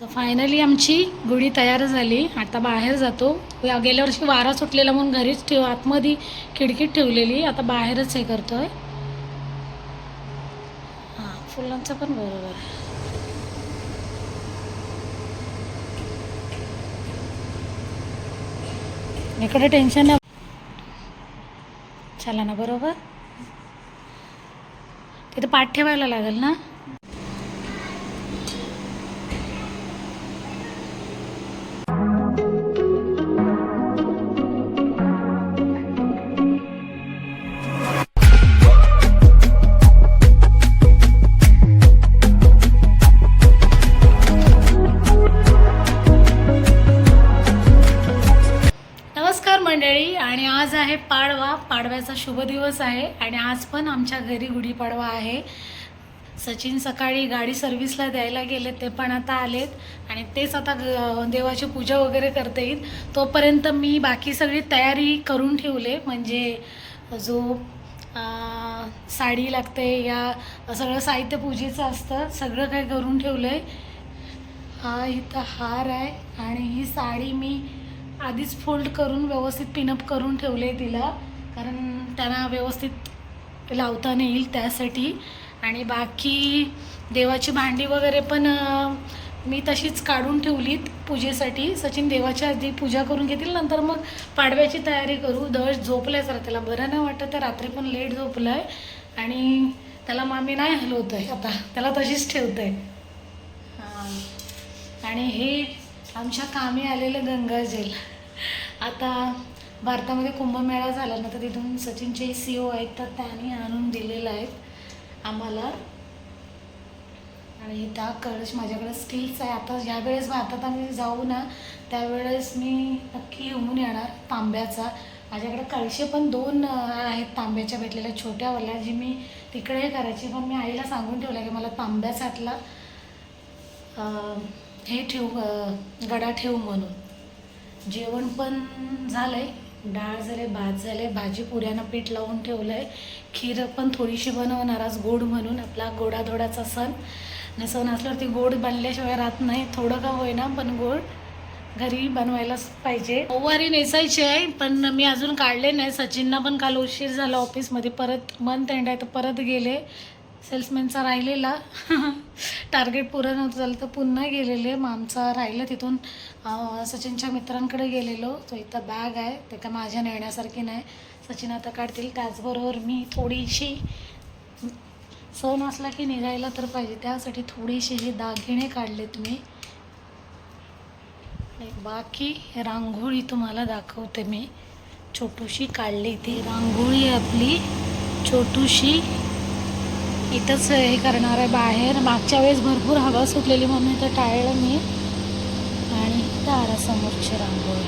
So finally आमची गुढी तयार झाली. आता बाहेर जातो. गेल्या वर्षी वारा सुटलेला म्हणून घरीच ठेव आतमध्ये खिडकीत ठेवलेली. आता बाहेरच हे करतो आहे हां फुलांचं पण बरोबर. आहे इकडे टेन्शन नाही. चला ना बरोबर? तिथे पाठ ठेवायला लागेल ना? मंडळी आणि आज आहे पाडवा. पाडव्याचा शुभ दिवस आहे आणि आज पण आमच्या घरी गुढीपाडवा आहे. सचिन सकाळी गाडी सर्व्हिसला द्यायला गेले ते पण आता आलेत आणि तेच आता ग- देवाची पूजा वगैरे करता येईल. तोपर्यंत मी बाकी सगळी तयारी करून ठेवले म्हणजे जो साडी लागते या सगळं साहित्य पूजेचं असतं सगळं काही करून ठेवलं आहे हा इथं हार आहे आणि ही साडी मी आधीच फोल्ड करून व्यवस्थित पिनअप करून ठेवले तिला. कारण त्यांना व्यवस्थित लावता नाही येईल त्यासाठी. आणि बाकी देवाची भांडी वगैरे पण मी तशीच काढून ठेवलीत पूजेसाठी. सचिन देवाच्या आधी पूजा करून घेतील नंतर मग पाडव्याची तयारी करू. दश झोपलाय जरा त्याला. बरं नाही वाटत आहे रात्री पण लेट झोपलं आहे आणि त्याला मामी नाही हलवत आहे आता. त्याला तशीच ठेवत आहे आणि हे आमच्या कामी आलेलं गंगाजल आता भारतामध्ये कुंभमेळा झाला ना तर तिथून सचिनचे सी ओ आहेत तर त्यांनी आणून दिलेलं आहेत आम्हाला. आणि त्या कळश माझ्याकडे स्किल्स आहे. आता ज्यावेळेस भारतात आम्ही जाऊ ना त्यावेळेस मी नक्की येऊन येणार तांब्याचा. माझ्याकडे कळशे पण दोन आहेत तांब्याच्या भेटलेल्या छोट्यावाल्या जी मी तिकडे करायची. पण मी आईला सांगून ठेवलं की मला तांब्यासाठला. अं, हे ठेवू गडा ठेवू म्हणून. जेवण पण झालंय. डाळ झाले भात झाले भाजी पुऱ्यानं पीठ लावून ठेवलं आहे खीर पण थोडीशी बनवणार आज गोड म्हणून आपला गोडाधोडाचा सण. न सण असल्यावर ती गोड बनल्याशिवाय राहत नाही. थोडं का होईना पण गोड घरी बनवायलाच पाहिजे. ओवारी नेसायची आहे पण मी अजून काढले नाही. सचिनना पण काल उशीर झाला ऑफिसमध्ये परत मन तेंडाय आहे तर परत गेले. सेल्समॅनचा राहिलेला. टार्गेट पुरं नव्हतं झालं तर पुन्हा गेलेले. मग आमचा राहिलं तिथून सचिनच्या मित्रांकडे गेलेलो. तो इथं बॅग आहे ते काय माझ्या नेण्यासारखी नाही. सचिन आता काढतील. त्याचबरोबर मी थोडीशी सण असला की निघायला तर पाहिजे. त्यासाठी थोडीशी हे दागिने काढलेत मी. बाकी रांगोळी तुम्हाला दाखवते मी. छोटूशी काढली ती रांगोळी आपली. छोटूशी इथंच हे करणार आहे बाहेर. मागच्या वेळेस भरपूर हवा सुटलेली म्हणून इथं टाळलं मी. आणि दारासमोरची रांगोळी.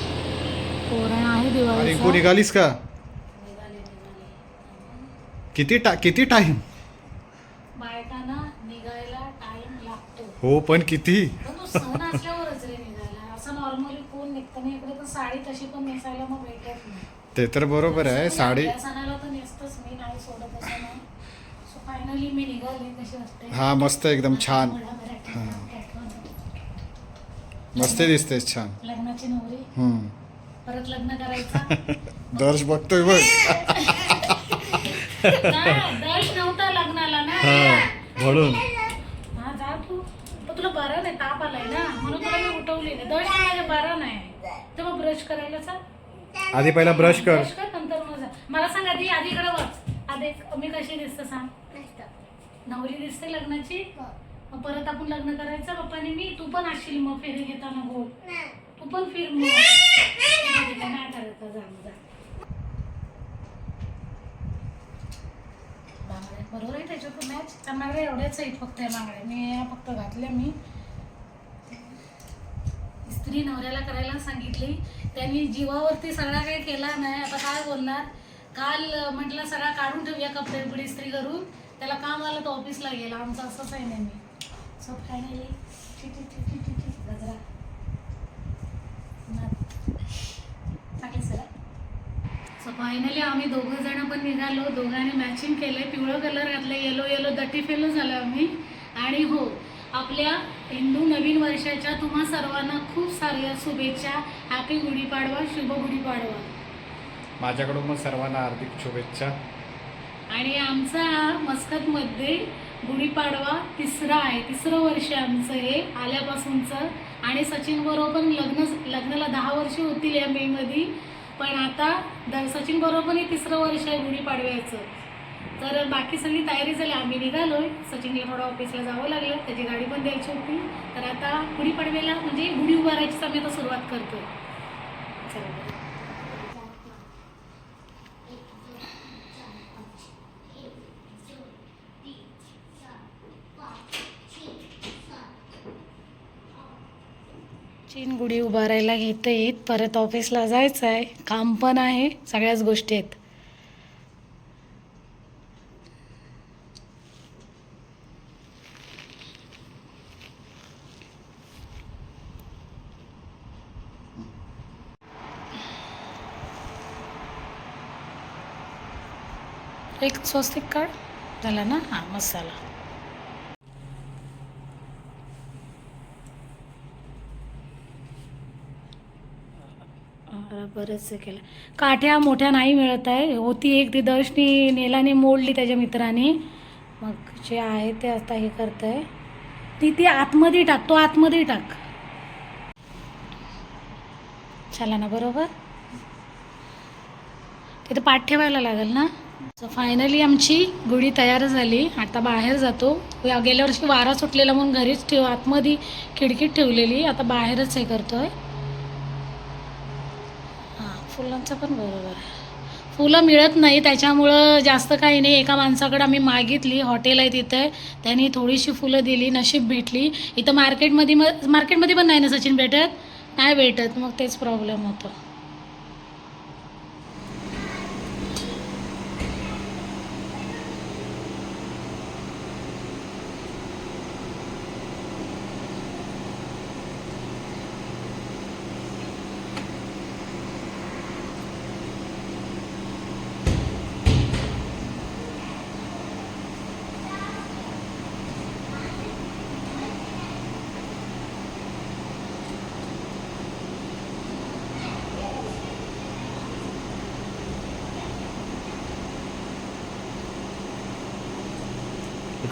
तोरण आहे रिंकू दिवाळीचं निघालीस का. किती टा किती टाइम बायकांना निघायला टाइम लागतो. हो पण किती? तो सण असल्यावरच रे निघायला. असं नॉर्मली कोण निघतं नाही. इकडे तर साडी तशी पण नेसायला मग भेटत नाही. ते तर बरोबर आहे. साडी या सणाला तर नेसतच मी नाही सोडत असं नाही सो फायनली मी निघाले कशी वाटते हा मस्त एकदम छान. हा. मस्त दिसतेस छान. लग्नाची नवरी. हम्म. परत लग्न करायचं. दर्श बघतोय बघ. नाही, दर्श नव्हता लग्नाला ना. हा म्हणून. हा जा तू. पण तुला बरं नाही ताप आलाय ना. म्हणून तुला मी उठवली नाही दर्श माझ्या बरं नाही. तर मग ब्रश करायला चाल आधी पहिला ब्रश कर. ब्रश कर नंतर मग जा. मला सांग आधी आधी इकडे वाच आधी मी कशी दिसते सांग. नवरी दिसते लग्नाची? मग परत आपण लग्न करायचं? पप्पाने मी तू पण असशील मग फेरी घेताना गोल तू पण फिर मग. नाही करायचं जा जा. बरोबर आहे त्याच्यात मॅच त्या मागड्या एवढ्याच आहेत फक्त या बांगड्या. मी या फक्त घातल्या मी. स्त्री नवऱ्याला करायला सांगितली. त्यांनी जीवावरती सगळा काही केला नाही. आता काय बोलणार? काल म्हटलं सगळा काढून ठेवूया कपडे बिपडे इस्त्री करून त्याला काम आलं तर ऑफिसला गेला. आमचं असंच आहे नेहमी. सो फायनली गजरा. सो फायनली आम्ही दोघं जण पण निघालो. दोघांनी मॅचिंग केलंय. पिवळं कलर घातलं येलो येलो दटी फेलो झालं आम्ही. आणि हो आपल्या हिंदू नवीन वर्षाच्या तुम्हा सर्वांना खूप साऱ्या शुभेच्छा. हॅपी गुढीपाडवा शुभ गुढीपाडवा. माझ्याकडून मग सर्वांना हार्दिक शुभेच्छा. आणि आमचा मस्कतमध्ये गुढीपाडवा तिसरा आहे. तिसरं वर्ष आमचं हे आल्यापासूनचं. आणि सचिनबरोबर पण लग्न लग्नाला दहा वर्ष होतील या मेमध्ये पण आता द सचिन बरोबर पण हे तिसरं वर्ष आहे गुढीपाडव्याचं. तर बाकी सगळी तयारी झाली. आम्ही निघालोय. सचिनला थोडं ऑफिसला जावं लागलं. त्याची गाडी पण द्यायची होती. तर आता गुढीपाडव्याला म्हणजे गुढी उभारायची आम्ही आता सुरुवात करतो चला बरं. चीन गुढी उभारायला घेता येत परत ऑफिसला जायचं आहे काम पण आहे. सगळ्याच गोष्टी आहेत. एक स्वस्तिक काढ झाला ना? हां मसाला. बरंचसं केलं. काठ्या मोठ्या नाही मिळत आहे. होती एक ती दर्शनी नेलाने मोडली त्याच्या मित्राने. मग जे आहे ते आता हे करत आहे ती ती आतमध्ये टाक तो आतमध्ये टाक. चला ना बरोबर? तिथं पाठ ठेवायला लागेल ना? फायनली आमची गुढी तयार झाली. आता बाहेर जातो. गेल्या वर्षी वारा सुटलेला म्हणून घरीच ठेव आतमध्ये खिडकीत ठेवलेली. आता बाहेरच हे करतोय. आहे फुलांचं पण बरोबर आहे. फुलं मिळत नाही त्याच्यामुळं जास्त काही नाही. एका माणसाकडे आम्ही मागितली हॉटेल आहे तिथे. त्यांनी थोडीशी फुलं दिली नशीब भेटली. इथं मार्केटमध्ये मग मार्केटमध्ये पण नाही ना सचिन भेटत? नाही भेटत. मग तेच प्रॉब्लेम होतो.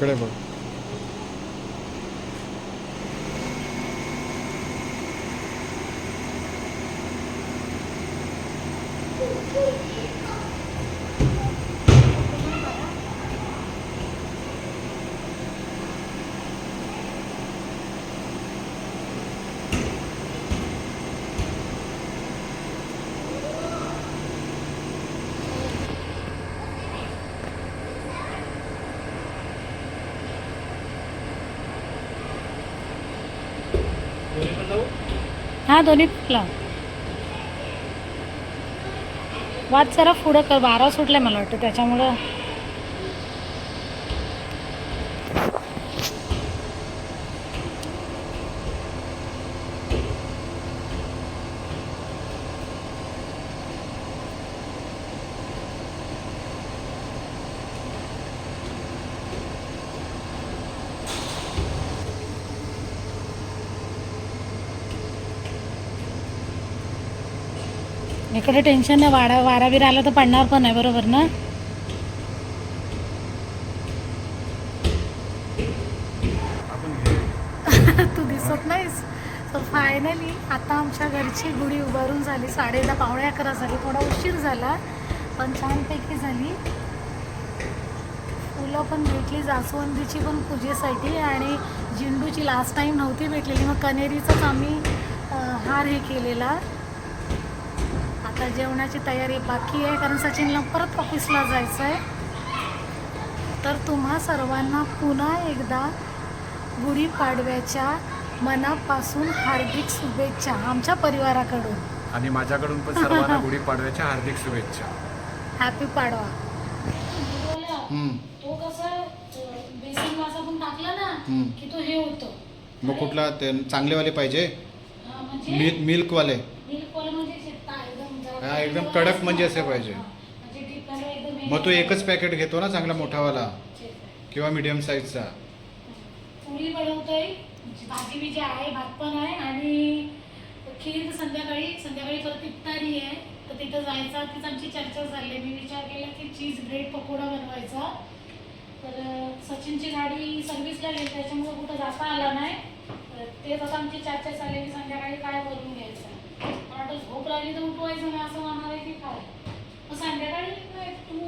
इकडे बघ हां दोन्ही लाव वाद जरा पुढं कर बारा सुटलाय मला वाटतं त्याच्यामुळं. इकडे टेन्शन नाही वाडा वारा बिरा आला तर पडणार पण आहे बरोबर ना? तू दिसत नाहीस. तर फायनली आता आमच्या घरची गुढी उभारून झाली. साडेदहा पावणे अकरा झाली. थोडा उशीर झाला पण छानपैकी झाली. फुलं पण भेटली जास्वंदीची पण पूजेसाठी आणि झेंडूची लास्ट टाईम नव्हती भेटलेली. मग कनेरीचाच आम्ही हार हे केलेला. आता जेवणाची तयारी बाकी आहे कारण सचिनला परत ऑफिसला जायचं आहे तर तुम्हा सर्वांना पुन्हा एकदा गुढीपाडव्याच्या मनापासून हार्दिक शुभेच्छा आमच्या परिवाराकडून. आणि माझ्याकडून पण सर्वांना गुढीपाडव्याच्या हार्दिक शुभेच्छा. हॅपी पाडवा. हम्म. तो कसं बेसिक मासा पण टाकला ना हम्म. की तो हे होतो. मग कुठला ते चांगलेवाले पाहिजे? म्हणजे मिल्क मिल्कवाले milk वाला म्हणजे शेता एकदम जरा- हा, एकदम कडक म्हणजे असे पाहिजे. म्हणजे मग तू एकच पॅकेट घेतो ना चांगला मोठावाला? किंवा मीडियम साईजचा पुरी बनवतोय. भाजी बिजी आहे भात पण आहे आणि खीर संध्याकाळी संध्याकाळी परत इफ्तारी आहे. तर तिथं जायचा तीच आमची चर्चा झाली. मी विचार केला की चीज ब्रेड पकोडा बनवायचा. तर सचिनची गाडी सर्व्हिसला गेली त्याच्यामुळे कुठं जाता आला नाही. तर तेच आता आमची चर्चा चालली की संध्याकाळी काय बनवून घ्यायचं. आता झोप तर उठवायचं असं म्हणणार आहे की काय? मग संध्याकाळी तू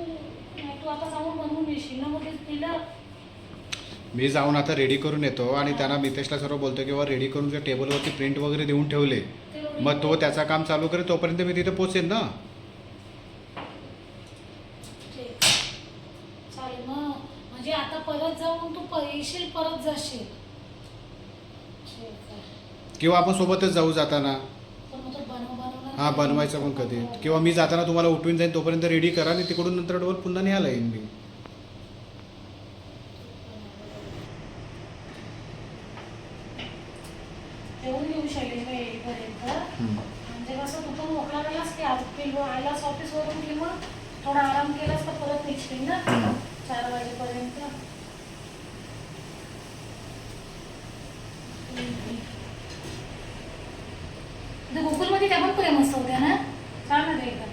तू आता जाऊन बनवून येशील ना मग तिला मी जाऊन आता रेडी करून येतो आणि त्यांना मितेशला सर्व बोलतो किंवा रेडी करून त्या टेबलवरती प्रिंट वगैरे देऊन ठेवले. मग तो त्याचं काम चालू करेल तोपर्यंत मी तिथे पोचेन ना. ठीक. चालेल मग म्हणजे आता परत जाऊन तू प- येशील परत जाशील. ठीक आहे. किंवा आपण सोबतच जाऊ जाताना पण मग तो बनव बनवणार हा बनवायचं पण कधी. किंवा मी जाताना तुम्हाला उठवून जाईन तोपर्यंत रेडी करा आणि तिकडून नंतर डबल पुन्हा न्यायला येईन मी. येऊन घेऊ शैलेश भाई येईपर्यंत हम्म. म्हणजे कसं तू पण मोकळा गेलास की आज पिलो आलास ऑफिसवरून की मग थोडा आराम केलास तर परत निघशील ना? हम्म. चार वाजेपर्यंत. ते गोकुलमध्ये त्या पण प्रेम असतं होत्या ना छान आहे ते एकदम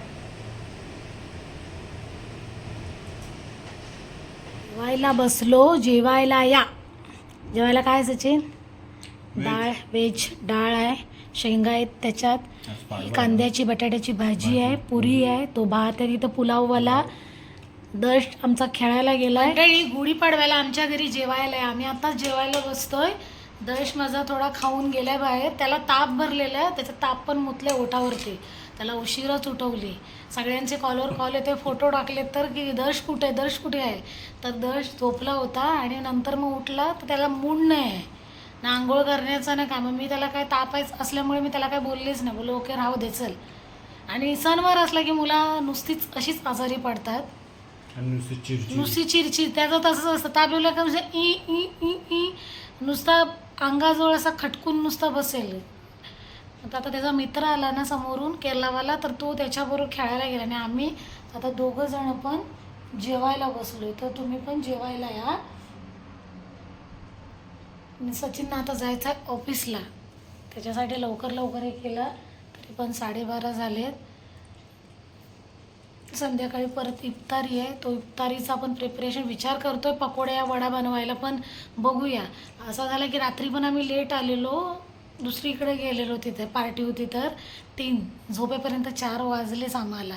जेवायला बसलो जेवायला या. जेवायला काय सचिन? डाळ व्हेज डाळ आहे शेंगा आहेत त्याच्यात. कांद्याची बटाट्याची भाजी आहे पुरी आहे तो भात आहे तिथं पुलाववाला. दश आमचा खेळायला गेलाय. मंडळी गुढीपाडव्याला आमच्या घरी जेवायला आहे आम्ही आता जेवायला बसतोय. दश माझा थोडा खाऊन गेलाय बाहेर. त्याला ताप भरलेला आहे. त्याचा ताप पण मुतले ओठावरती. त्याला उशीरच उठवली. सगळ्यांचे कॉलवर कॉल येते फोटो टाकले तर की दश कुठे आहे? दश कुठे आहे? तर दश झोपला होता आणि नंतर मग उठला तर त्याला मूड नाही आहे ना आंघोळ करण्याचं ना काम. मी त्याला काय तापायचं असल्यामुळे मी त्याला काय बोललेच नाही. बोललो ओके राहू दे चल. आणि सणवार असला की मुला नुसतीच अशीच आजारी पडतात. नुसती चिरचिर त्याचं तसंच असतं. ताप येऊ का म्हणजे ई ई ई ई. नुसता अंगाजवळ असा खटकून नुसता बसेल. आता आता त्याचा मित्र आला ना समोरून केरलावाला तर तो त्याच्याबरोबर खेळायला गेला. आणि आम्ही आता दोघं जण पण जेवायला बसलोय. तर तुम्ही पण जेवायला या. सचिननं आता जायचं आहे ऑफिसला त्याच्यासाठी लवकर लवकर हे केलं तरी पण साडेबारा झालेत. संध्याकाळी परत इफ्तारी आहे. तो इफ्तारीचा आपण प्रिपरेशन विचार करतोय. पकोड्या वडा बनवायला पण बघूया. असं झालं की रात्री पण आम्ही लेट आलेलो. दुसरीकडे गेलेलो तिथे. पार्टी होती तर तीन. झोपेपर्यंत चार वाजलेच आम्हाला.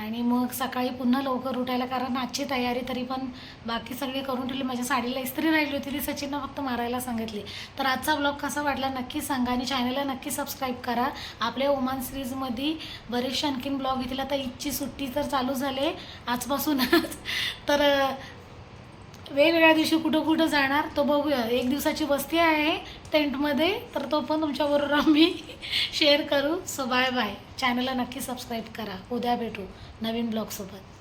आणि मग सकाळी पुन्हा लवकर उठायला कारण आजची तयारी तरी पण बाकी सगळी करून ठेवली. माझ्या साडीला इस्त्री राहिली होती ती सचिननं फक्त मारायला सांगितली. तर आजचा ब्लॉग कसा वाटला नक्की सांगा आणि चॅनलला नक्की सबस्क्राईब करा. आपल्या ओमान सिरीजमध्ये बरेचसे आणखीन ब्लॉग घेतले आता ईदची सुट्टी तर चालू झाले आजपासूनच. तर वेगवेगळ्या दिवशी कुठं कुठं जाणार तो बघूया. एक दिवसाची वस्ती आहे टेंटमध्ये तर तो पण तुमच्याबरोबर आम्ही शेअर करू. सो बाय बाय चॅनलला नक्की सबस्क्राईब करा. उद्या भेटू. नवीन ब्लॉगसोबत.